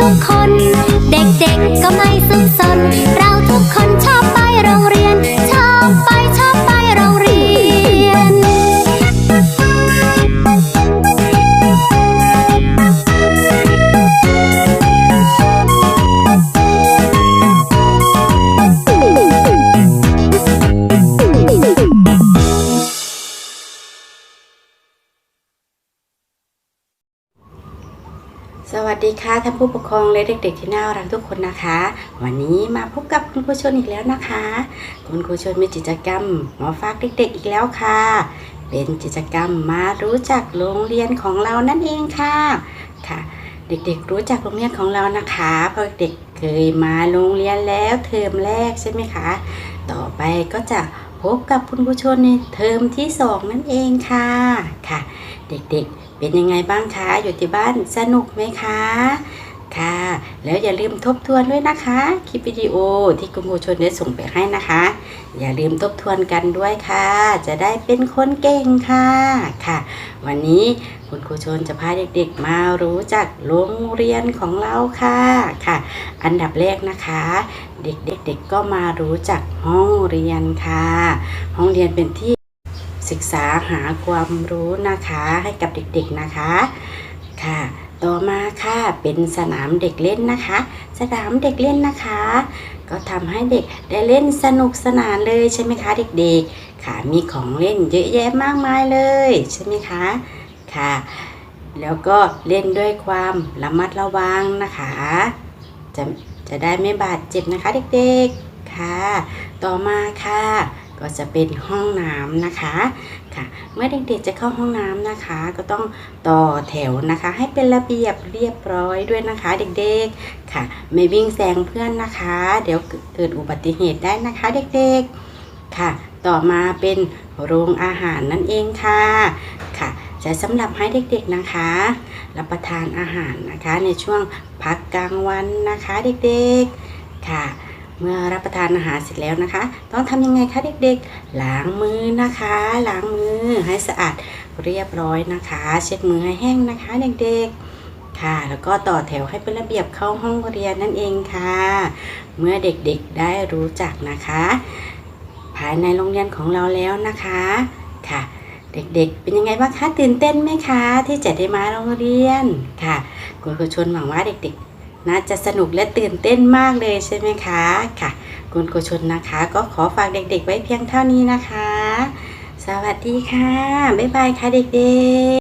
ทุกคน เด็กๆก็ไม่สุขสน เราทุกคนชอบไปโรงเรียน ชอบไปชอบไป สวัสดีค่ะท่านผู้ปกครองและเด็ก ๆ ที่น่ารักทุกคนนะคะ วันนี้มาพบกับคุณครูชนอีกแล้วนะคะ คุณครูชนมีกิจกรรมมาฝากเด็ก ๆ อีกแล้วค่ะ เป็นกิจกรรมมารู้จักโรงเรียนของเรานั่นเองค่ะค่ะ เด็กๆรู้จักโรงเรียนของเรานะคะเพราะเด็กเคยมาโรงเรียนแล้วเทอมแรกใช่ไหมคะต่อไปก็จะพบกับคุณครูชนในเทอมที่สองนั่นเองค่ะค่ะ เด็กๆ เป็นยังไงบ้างคะอยู่ที่บ้านสนุกไหมคะค่ะ แล้วอย่าลืมทบทวนด้วยนะคะ คลิปวิดีโอที่คุณครูชนได้ส่งไปให้นะคะ อย่าลืมทบทวนกันด้วยค่ะ จะได้เป็นคนเก่งค่ะค่ะ วันนี้คุณครูชนจะพาเด็กๆมารู้จักโรงเรียนของเราค่ะค่ะ อันดับแรกนะคะ เด็กๆก็มารู้จักห้องเรียนค่ะ ห้องเรียนเป็นที่ ศึกษาหาความรู้นะคะให้กับเด็กๆนะคะค่ะ ต่อมาค่ะเป็นสนามเด็กเล่นนะคะ สนามเด็กเล่นนะคะ ก็ทำให้เด็กได้เล่นสนุกสนานเลยใช่ไหมคะเด็กๆ ค่ะมีของเล่นเยอะแยะมากมายเลยใช่ไหมคะค่ะ แล้วก็เล่นด้วยความระมัดระวังนะคะจะจะได้ไม่บาดเจ็บนะคะเด็กๆค่ะ ต่อมาค่ะ ก็จะเป็นห้องน้ำนะคะค่ะ เมื่อเด็กๆจะเข้าห้องน้ำนะคะ ก็ต้องต่อแถวนะคะ ให้เป็นระเบียบเรียบร้อยด้วยนะคะ เด็กๆค่ะ ไม่วิ่งแซงเพื่อนนะคะ เดี๋ยวเกิดอุบัติเหตุได้นะคะ เด็กๆค่ะ ต่อมาเป็นโรงอาหารนั่นเองค่ะค่ะจะสำหรับให้เด็กๆนะคะ รับประทานอาหารนะคะในช่วงพักกลางวันนะคะเด็กๆค่ะ เมื่อรับประทานอาหารเสร็จแล้วนะคะ ต้องทำยังไงคะเด็กๆ ล้างมือนะคะ ล้างมือให้สะอาดเรียบร้อยนะคะ เช็ดมือให้แห้งนะคะเด็กๆ ค่ะ แล้วก็ต่อแถวให้เป็นระเบียบเข้าห้องเรียนนั่นเองค่ะ เมื่อเด็กๆได้รู้จักนะคะ ภายในโรงเรียนของเราแล้วนะคะค่ะเด็กๆ เป็นยังไงบ้างคะตื่นเต้นไหมคะ ที่จะได้มาโรงเรียนค่ะคุณครูชนหวังว่าเด็กๆ น่าจะสนุกและตื่นเต้นมากเลยใช่ไหมคะค่ะคุณครูชนนะคะ ก็ขอฝากเด็กๆไว้เพียงเท่านี้นะคะ สวัสดีค่ะ บ๊ายบายค่ะเด็กๆ